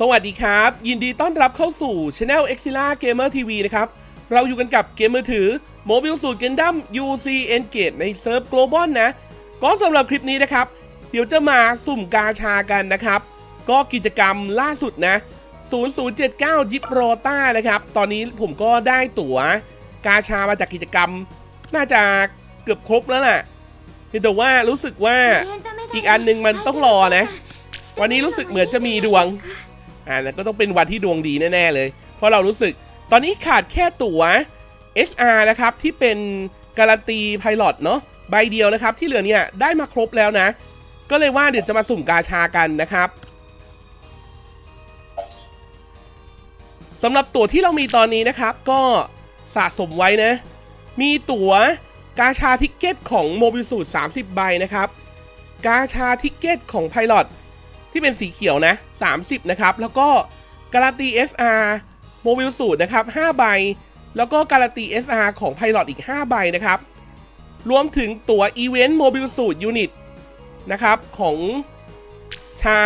สวัสดีครับ ยินดีต้อนรับเข้าสู่ Channel e x i l a Gamer TV นะครับ เราอยู่กันกับเกมมือถือ Mobile Suit Gundam UC Engage ในเซิร์ฟ Global นะ ก็สำหรับคลิปนี้นะครับ เดี๋ยวจะมาสุ่มกาชากันนะครับ ก็กิจกรรมล่าสุดนะ 0079ยิปโรต้านะครับ ตอนนี้ผมก็ได้ตั๋วกาชามาจากกิจกรรม น่าจะเกือบครบแล้วน่ะเพียงแต่ว่ารู้สึกว่าอีกอันหนึงมันต้องรอนะวันนี้รู้สึกเหมือนจะมีดวง อ่าแล้วก็ต้องเป็นวันที่ดวงดีแน่ ๆ เลย เพราะเรารู้สึกตอนนี้ขาดแค่ตั๋ว SR นะครับที่เป็นการันตีไพลอตเนาะใบเดียวนะครับ ที่เหลือเนี่ยได้มาครบแล้วนะ ก็เลยว่าเดี๋ยวจะมาสุ่มกาชากันนะครับสำหรับตั๋วที่เรามีตอนนี้นะครับ ก็สะสมไว้นะ มีตั๋วกาชาทิกเก็ตของโมบิสูตร30 ใบนะครับ กาชาทิกเก็ตของไพลอต ที่เป็นสีเขียวนะ 30 นะครับ แล้วก็การันตี SR โมบิลสูตรนะครับ 5 ใบ แล้วก็การันตี SR ของ Pilot อีก 5 ใบนะครับ รวมถึงตั๋ว Event Mobile Suit Unit นะครับ ของชา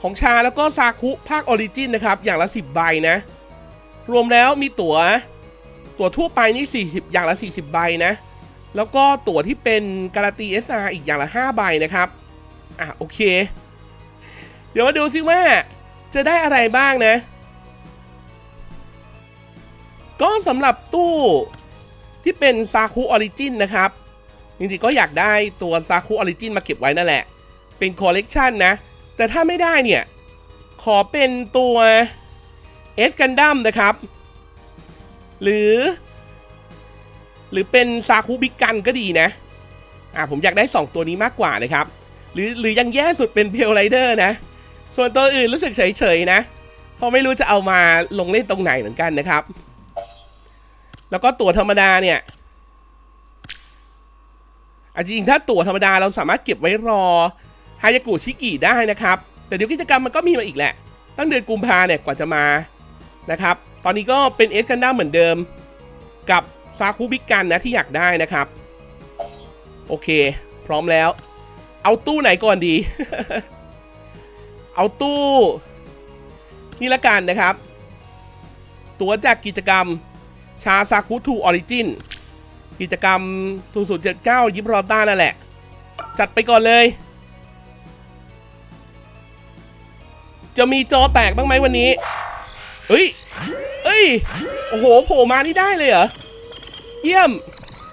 ของชาแล้วก็ซาคุภาค Origin นนะครับ อย่างละ 10 ใบนะ รวมแล้วมีตั๋ว ตั๋วทั่วไปนี่ 40 อย่างละ 40 ใบนะ แล้วก็ตั๋วที่เป็นการันตี SR อีกอย่างละ 5 ใบนะครับ อะโอเค เดี๋ยวมาดูซิว่าจะได้อะไรบ้างนะ ก็สำหรับตู้ที่เป็นซาคุออริจินนะครับ จริงๆก็อยากได้ตัวซาคุออริจินมาเก็บไว้นั่นแหละ เป็นคอลเลกชันนะ แต่ถ้าไม่ได้เนี่ย ขอเป็นตัวเอสกันดัมนะครับ หรือ หรือเป็นซาคุบิกกันก็ดีนะ อะผมอยากได้ 2 ตัวนี้มากกว่านะครับ หรือหรือยังแย่สุดเป็นเพลไรเดอร์นะ ส่วนตัวอื่นรู้สึกเฉยๆนะ เพราะไม่รู้จะเอามาลงเล่นตรงไหนเหมือนกันนะครับ แล้วก็ตั๋วธรรมดาเนี่ยอะจริงถ้าตั๋วธรรมดาเราสามารถเก็บไว้รอฮายากุชิกิได้นะครับ แต่เดี๋ยวกิจกรรมมันก็มีมาอีกแหละ ตั้งเดือนกุมภาเนี่ยกว่าจะมานะครับ ตอนนี้ก็เป็นเอสกันด้าเหมือนเดิม กับซาคุบิกันนะที่อยากได้นะครับ โอเค พร้อมแล้ว เอาตู้ไหนก่อนดี เอาตู้ นี่ละกันนะครับ ตัวจากกิจกรรมชาซาคุทูออริจินกิจกรรม 0079 ยิบรอต้านั่นแหละ จัดไปก่อนเลย จะมีจอแตกบ้างไหมวันนี้ เฮ้ย เอ้ย โอ้โห โผล่มานี่ได้เลยเหรอ เยี่ยม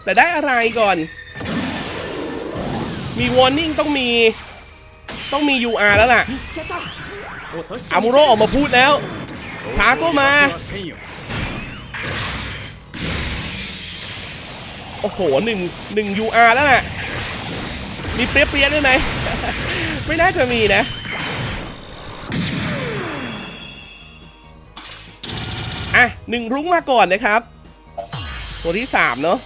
แต่ได้อะไรก่อน มี warning ต้องมี ต้องมี UR แล้วล่ะอามูโรออกมาพูดแล้ว ช้าก็มา โอ้โหหนึ่งหนึ่ง UR แล้วน่ะ มีเปรี้ยๆด้วยไหม ไม่น่าจะมีนะอะหนึ่งรุ้งมาก่อนนะครับ ตัวที่สามเนาะ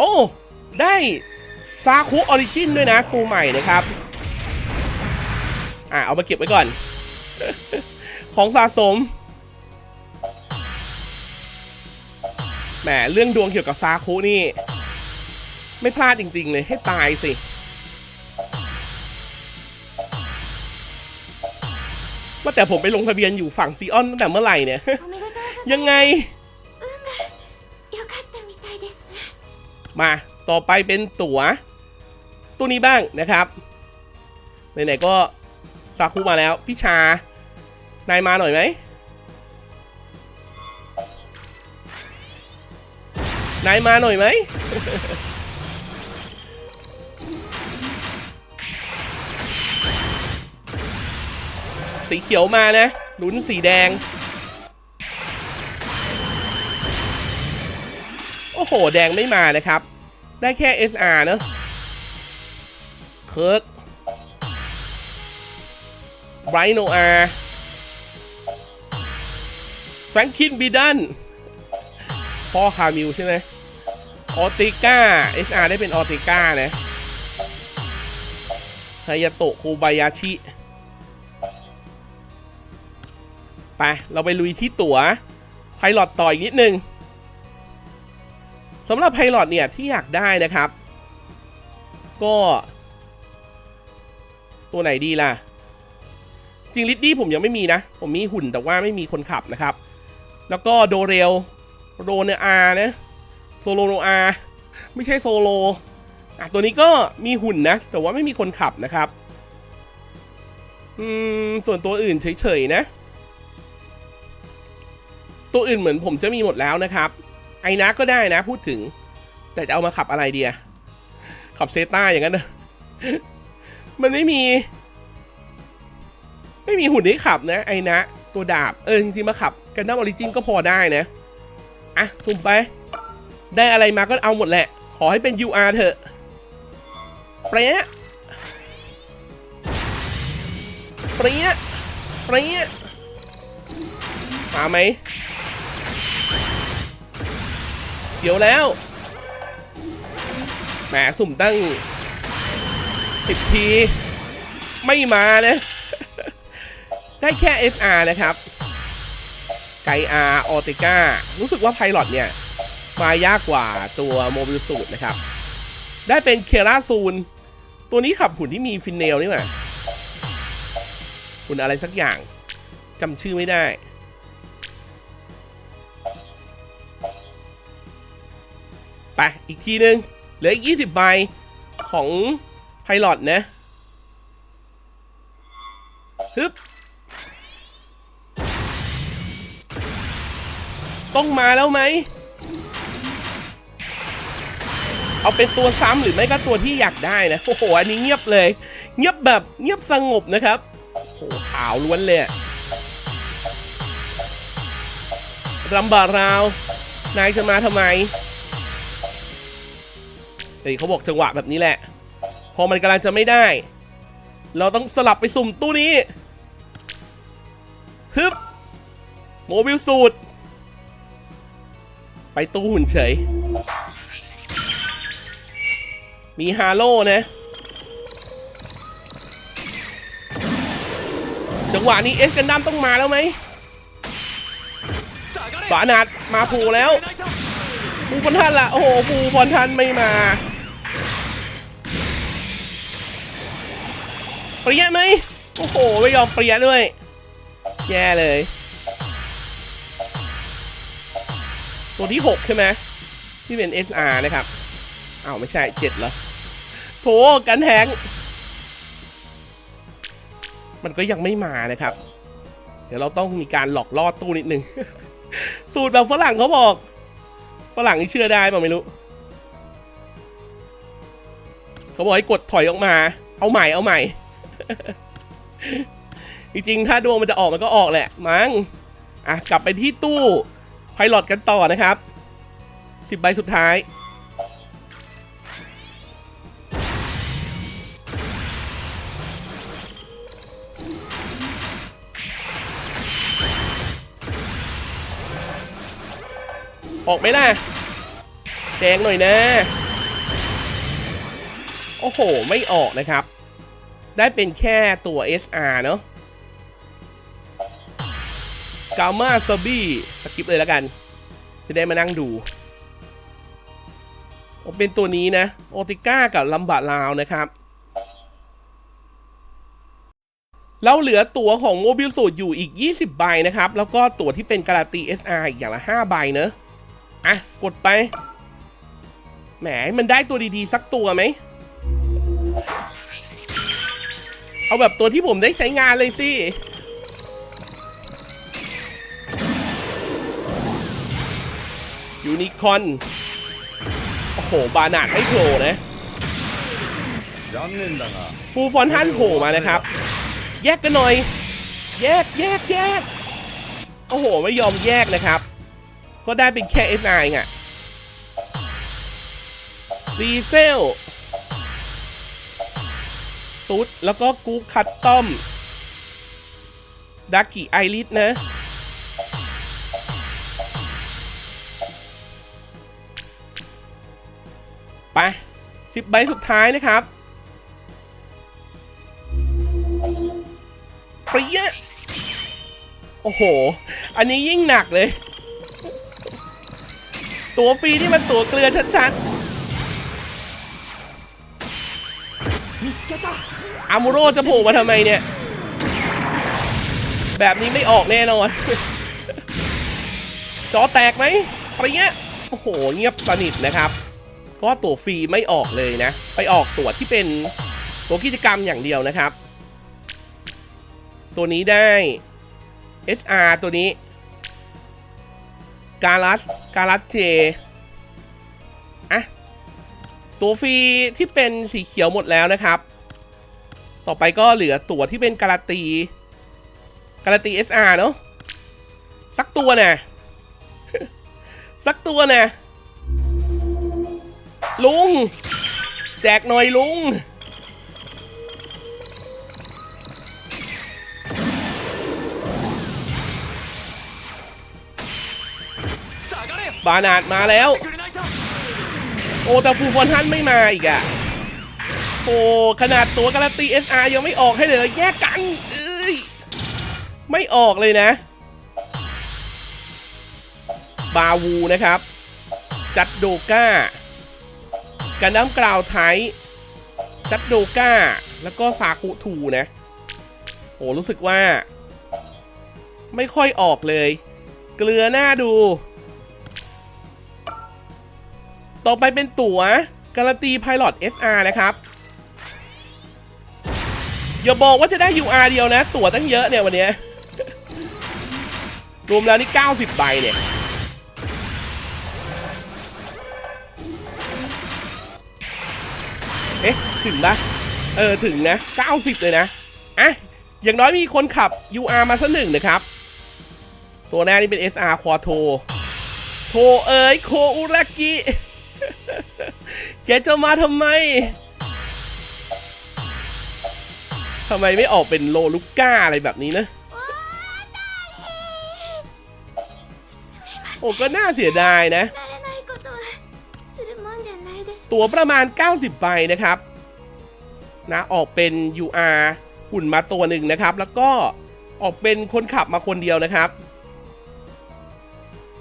โอ้ ได้ซาคุออริจินด้วยนะตัวใหม่นะครับอ่าเอามาเก็บไว้ก่อน ของสะสมแหมเรื่องดวงเกี่ยวกับซาคุนี่ ไม่พลาดจริง ๆ เลยให้ตายสิ ว่าแต่ผมไปลงทะเบียนอยู่ฝั่งซีออนตั้งแต่เมื่อไหร่เนี่ย ยังไง มาต่อไปเป็นตั๋วตัวนี้บ้างนะครับไหนๆก็ซาคุมาแล้วพี่ชานายมาหน่อยไหมนายมาหน่อยไหมสีเขียวมานะลุ้นสีแดง โหแดงไม่มานะครับ ได้แค่ SR เนอะเคิร์กไบรโนอาร์แฟรงคินบีดันพ่อคามิวใช่ไหมออติก้า SR ได้เป็นออติก้านะฮายาโตะโคบายาชิ ไป เราไปลุยที่ตั๋วไพลอตต่ออีกนิดนึง สำหรับไพลอตเนี่ยที่อยากได้นะครับ ก็ ตัวไหนดีล่ะ จริงลิดดี้ผมยังไม่มีนะ ผมมีหุ่นแต่ว่าไม่มีคนขับนะครับ แล้วก็โดเรลโรเนอาร์นะโซโลโนอาร์ไม่ใช่โซโลอะตัวนี้ก็มีหุ่นนะ แต่ว่าไม่มีคนขับนะครับอืมส่วนตัวอื่นเฉยๆนะ ตัวอื่นเหมือนผมจะมีหมดแล้วนะครับ ไอ้นะก็ได้นะ พูดถึง แต่จะเอามาขับอะไรเดียขับเซต้าอย่างนั้นนะมันไม่มี ไม่มีหุ่นให้ขับนะ ไอ้นะ ตัวดาบ เออจริงๆมาขับกันดั้มออริจินก็พอได้นะ อะสุ่มไป ได้อะไรมาก็เอาหมดแหละ ขอให้เป็น UR เถอะเปรี้ยเปรี้ยเปรี้ยมาไหม เดี๋ยวแล้ว แหมสุ่มตั้งสิบที ไม่มานะ ได้แค่ SR นะครับ ไกอาร์ออติก้า รู้สึกว่าไพลอตเนี่ย มายากกว่าตัวโมบิลสูตนะครับ ได้เป็นเคราซูน ตัวนี้ขับหุ่นที่มีฟินเนลนี่หว่าหุ่นอะไรสักอย่างจำชื่อไม่ได้ ไปอีกทีนึงเหลืออีก20ใบของไพลอตนะฮึบต้องมาแล้วไหม เอาเป็นตัวซ้ำหรือไม่ก็ตัวที่อยากได้นะ โอ้โห อันนี้เงียบเลย เงียบแบบเงียบสงบนะครับ โอ้โห ขาวล้วนเลยรำบาราว นายจะมาทำไม เฮ้ยเขาบอกจังหวะแบบนี้แหละ พอมันกำลังจะไม่ได้ เราต้องสลับไปสุ่มตู้นี้ฮึบโมบิลสูตร ไปตู้หุ่นเฉย มีฮาโลนะ จังหวะนี้เอสกันดัมต้องมาแล้วไหมบานาดมาผูแล้วปูพอนทันละโอ้โหปูพอนทันไม่มา เปรี้ยไหมโอ้โห ไม่ยอมเปรี้ยด้วย แย่เลย ตัวที่ 6 ใช่ไหมที่เป็น SR นะครับอ้าวไม่ใช่7เหรอโถกันแทงมันก็ยังไม่มานะครับ เดี๋ยวเราต้องมีการหลอกล่อตู้นิดนึง สูตรแบบฝรั่งเขาบอก ฝรั่งนี่เชื่อได้ป่ะไม่รู้เขาบอกให้กดถอยออกมา เอาใหม่เอาใหม่ จริงๆ ถ้าดวงมันจะออกมันก็ออกแหละ มั้ง อะ กลับไปที่ตู้ไพลอตกันต่อนะครับ สิบใบสุดท้าย ออกไหมล่ะ แดงหน่อยนะ โอ้โห ไม่ออกนะครับ ได้เป็นแค่ตัว SR เนาะกามาซาบี้สกิปเลยแล้วกัน จะได้มานั่งดูโอเป็นตัวนี้นะ โอติก้ากับลัมบาลาวนะครับแล้วเหลือตั๋วของโมบิลสูตรอยู่อีก 20 ใบนะครับ แล้วก็ตั๋วที่เป็นการาตี SR อีกอย่างละ 5 ใบเนอะอะ กดไป แหมมันได้ตัวดีๆ สักตัวไหม เอาแบบตัวที่ผมได้ใช้งานเลยสิ ยูนิคอน โอ้โห บานาดไม่โผล่นะ ฟูฟอนฮันโผล่มานะครับ แยกกันหน่อย แยกแยกแยก โอ้โห ไม่ยอมแยกนะครับ ก็ได้เป็นแค่เอสไนง่ะดีเซลุดแล้วก็กูคัตตอมดักกี้ไอริสนะ ไปสิบใบสุดท้ายนะครับปรี้ยโอ้โห อันนี้ยิ่งหนักเลย ตัวฟรีที่มันตัวเกลือชัดๆ อามูโรจะโผล่มาทำไมเนี่ย แบบนี้ไม่ออกแน่นอน จอแตกไหมอะไรเงี้ยโอ้โห เงียบสนิทนะครับก็ตั๋วฟรีไม่ออกเลยนะ ไปออกตั๋วที่เป็นตัวกิจกรรมอย่างเดียวนะครับ ตัวนี้ได้ SR ตัวนี้การัสการัสเจอะตัวฟรีที่เป็นสีเขียวหมดแล้วนะครับ ต่อไปก็เหลือตัวที่เป็นการัตีการัตี SR เนาะสักตัวนะสักตัวนะลุง แจกหน่อยลุง บานาดมาแล้ว โอแต่ฟูฟอนทันไม่มาอีกอะ่ะ โอ้ขนาดตัวการันตี SR ยังไม่ออกให้เลยแยกกันเอ้ยไม่ออกเลยนะ บาวูนะครับ จัดโดก้ากันน้ำกราวไทยจัดโดก้า แล้วก็ซาคุทูนะโอ้รู้สึกว่า ไม่ค่อยออกเลย เกลือหน้าดู ต่อไปเป็นตั๋วการันตี Pilot SR นะครับ อย่าบอกว่าจะได้ UR เดียวนะ ตั๋วตั้งเยอะเนี่ยวันนี้ รวมแล้วนี่ 90ใบเนี่ย เอ๊ะ ถึงปะเออ ถึงนะ 90 เลยนะ อะ อย่างน้อยมีคนขับ UR มาสักหนึ่งนะครับ ตัวแรกนี่เป็น SR คอโท โทเอ๋ยโคอุรากิ แกจะมาทำไม ทำไมไม่ออกเป็นโลลูก้าอะไรแบบนี้นะ โอ้ก็น่าเสียดายนะ ตัวประมาณ 90 ใบนะครับ นะออกเป็น UR หุ่นมาตัวหนึ่งนะครับ แล้วก็ออกเป็นคนขับมาคนเดียวนะครับ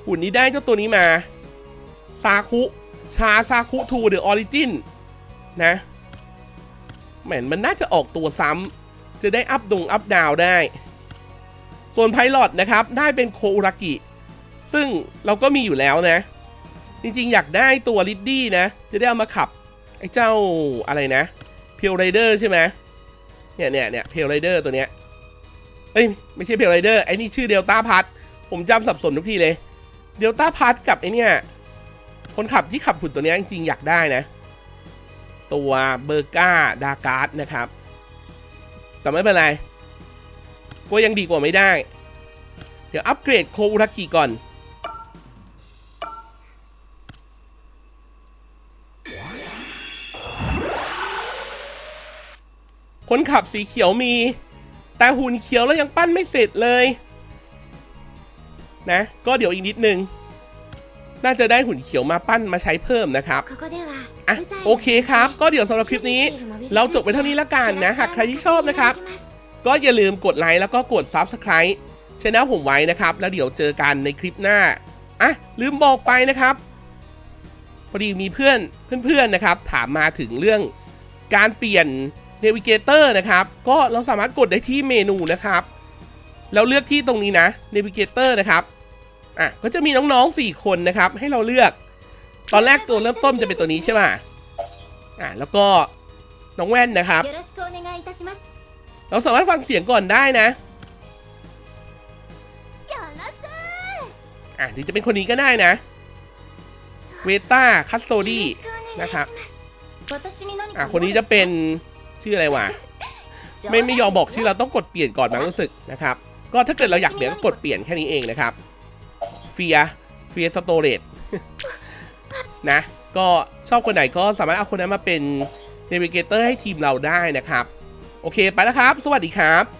หุ่นนี้ได้เจ้าตัวนี้มา ซาคุ ชาซาคุทูเดอออริจินนะ แหมมันน่าจะออกตัวซ้ำจะได้อัพดงอัพดาวได้ ส่วนไพลอตนะครับได้เป็นโคอุรากิ ซึ่งเราก็มีอยู่แล้วนะ จริงๆ อยากได้ตัวลิดดี้นะ จะได้เอามาขับ ไอ้เจ้าอะไรนะเพียวไรเดอร์ใช่ไหมเนี่ยเนี่ยเนี่ยเพียวไรเดอร์ตัวเนี้ย เอ้ยไม่ใช่เพียวไรเดอร์ไอ้นี่ชื่อเดลต้าพัทผมจำสับสนทุกทีเลย เดลต้าพัทกับไอ้เนี่ยคนขับที่ขับหุ่นตัวเนี้ยจริงๆอยากได้นะ ตัวเบอร์ก้าดาการ์ดนะครับ แต่ไม่เป็นไร ก็ยังดีกว่าไม่ได้ เดี๋ยวอัปเกรดโคอุรากิก่อน คนขับสีเขียวมี แต่หุ่นเขียวแล้วยังปั้นไม่เสร็จเลย นะ ก็เดี๋ยวอีกนิดนึง น่าจะได้หุ่นเขียวมาปั้นมาใช้เพิ่มนะครับอะโอเคครับ ก็เดี๋ยวสำหรับคลิปนี้ เราจบไปเท่านี้ละกันนะหากใครที่ชอบนะครับ ก็อย่าลืมกดไลค์แล้วก็กด Subscribe ช anel ผมไว้นะครับ แล้วเดี๋ยวเจอกันในคลิปหน้าอะลืมบอกไปนะครับพอดีมีเพื่อนเพื่อนๆนะครับ ถามมาถึงเรื่องการเปลี่ยนเนวิเกเตอร์นะครับ ก็เราสามารถกดได้ที่เมนูนะครับ แล้วเลือกที่ตรงนี้นะเนวิเกเตอร์นะครับ่ะก็จะมีน้องๆ4คนนะครับ ให้เราเลือก ตอนแรกตัวเริ่มต้นจะเป็นตัวนี้ใช่ไหมอะแล้วก็น้องแว่นนะครับ เราสามารถฟังเสียงก่อนได้นะอะหรือจะเป็นคนนี้ก็ได้นะเวต้าคัสโตดี้นะครับอะคนนี้จะเป็นชื่ออะไรวะไม่ไม่ยอมบอกชื่อเราต้องกดเปลี่ยนก่อนมั้งรู้สึกนะครับ ก็ถ้าเกิดเราอยากเปลี่ยนก็กดเปลี่ยนแค่นี้เองนะครับ ฟียเฟียสโตเรจนะ ก็ชอบคนไหนก็สามารถเอาคนนั้นมาเป็นเนวิเกเตอร์ให้ทีมเราได้นะครับ โอเคไปแล้วครับ สวัสดีครับ